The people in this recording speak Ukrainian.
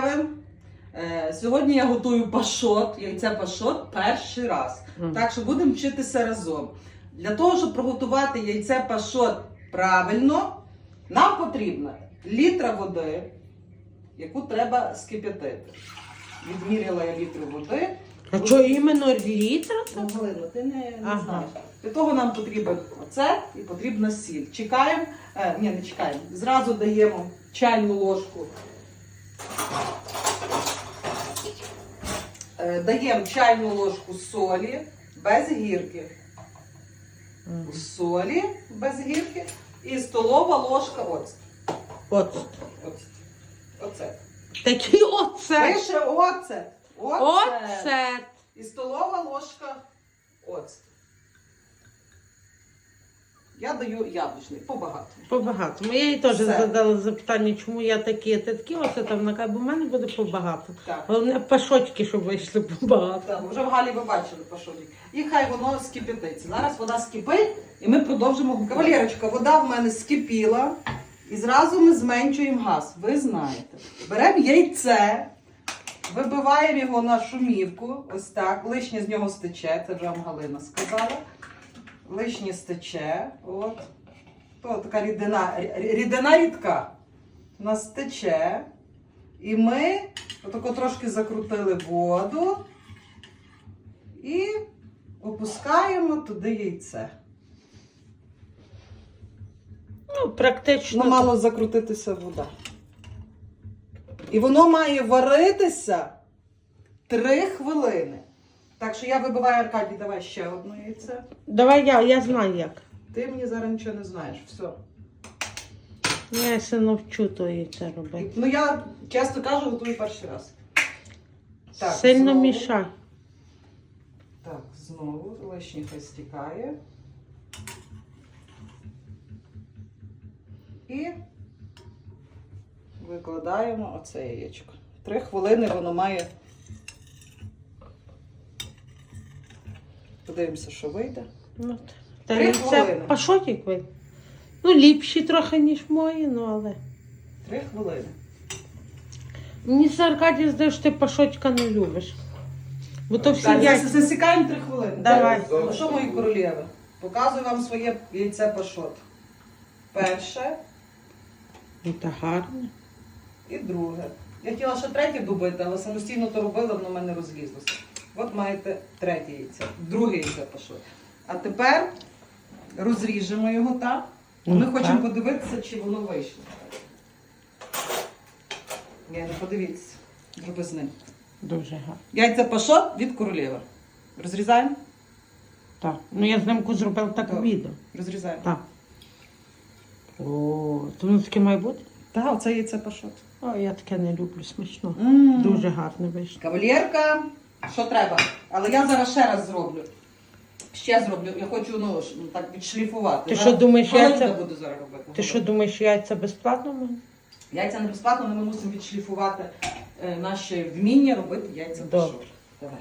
королєви. Е, Сьогодні я готую пашот, яйце пашот перший раз. Так що будемо вчитися разом. Для того, щоб приготувати яйце пашот правильно, нам потрібно літра води, яку треба скип'ятити. Відміряла я літр води. А що іменно літра? Ну, Галина, ти не, не Ага. знаєш. Для того нам потрібен оце і потрібна сіль. Чекаємо, е, ні, не чекаємо. Зразу даємо чайну ложку. Е, даємо чайну ложку солі без гірки. Солі без гірки і столова ложка оцту. От. Оцет. Оцет. Такий оцет. Пише оцет. Оцет. Оцет. І столова ложка оцту. Я даю яблучний, побагато. Побагато. Я їй теж Все. задала запитання, чому я такі, а ти такі оцет, а вона каже, бо в мене буде побагато. Так. Головне пашочки, щоб вийшли побагато. Так, вже в Галі ви бачили пашотик. І хай воно скипятиться. Зараз вода скипить і ми продовжимо. Кавалерочка, вода в мене скипіла. І зразу ми зменшуємо газ. Ви знаєте. Беремо яйце, вибиваємо його на шумівку. Ось так. Лишнє з нього стече. Це вже вам Галина сказала. Лишнє стече. От. То така рідина, рідина рідка. У нас стече. І ми отако трошки закрутили воду і опускаємо туди яйце. Ну, практично. Ну, мало закрутитися вода. І воно має варитися 3 хвилини. Так що я вибиваю Аркадій, давай ще одне яйце. Давай я, я знаю як. Ти мені зараз нічого не знаєш. Все. Я ще навчу то яйце робити. Ну я чесно кажу, готую перший раз. Так, Сильно знову. мішай. Так, знову лишнє хай стікає. І викладаємо оце яєчко. Три хвилини воно має. Подивимося, що вийде. Ну, та Три яйце хвилини. пашотик ви. Ну, ліпші трохи, ніж мої, ну але. Три хвилини. Мені це Аркадій здає, що ти пашотика не любиш. Бо то всі Так, яйця. засікаємо три хвилини. Давай. Ну що, мої королєви? Показую вам своє яйце пашот. Перше Ну, та гарно. і друге. Я хотіла ще третє добити, але самостійно то робила, воно в мене розлізлося. От маєте третє яйце, друге яйце пішло. А тепер розріжемо його так. Ми Ну, хочемо подивитися, чи воно вийшло. Ні, не подивіться. Вже без ним. Дуже гарно. Яйце пашот від королєва. Розрізаємо? Так. Ну я знимку зробила так Так. відео. Розрізаємо. Так. О, то воно таке має бути? Так, оце яйце пашот. О, я таке не люблю, смачно. Дуже гарно вийшло. Кавалерка, що треба? Але я зараз ще раз зроблю. Ще зроблю. Я хочу ну, ш- ну, так відшліфувати. Ти Зараз що думаєш, хвилинку яйця- буду зараз робити. Ти що думаєш, яйця безплатно в мене? Яйця не безплатно, але ми мусимо відшліфувати е, наші вміння робити яйця Добре. Давай.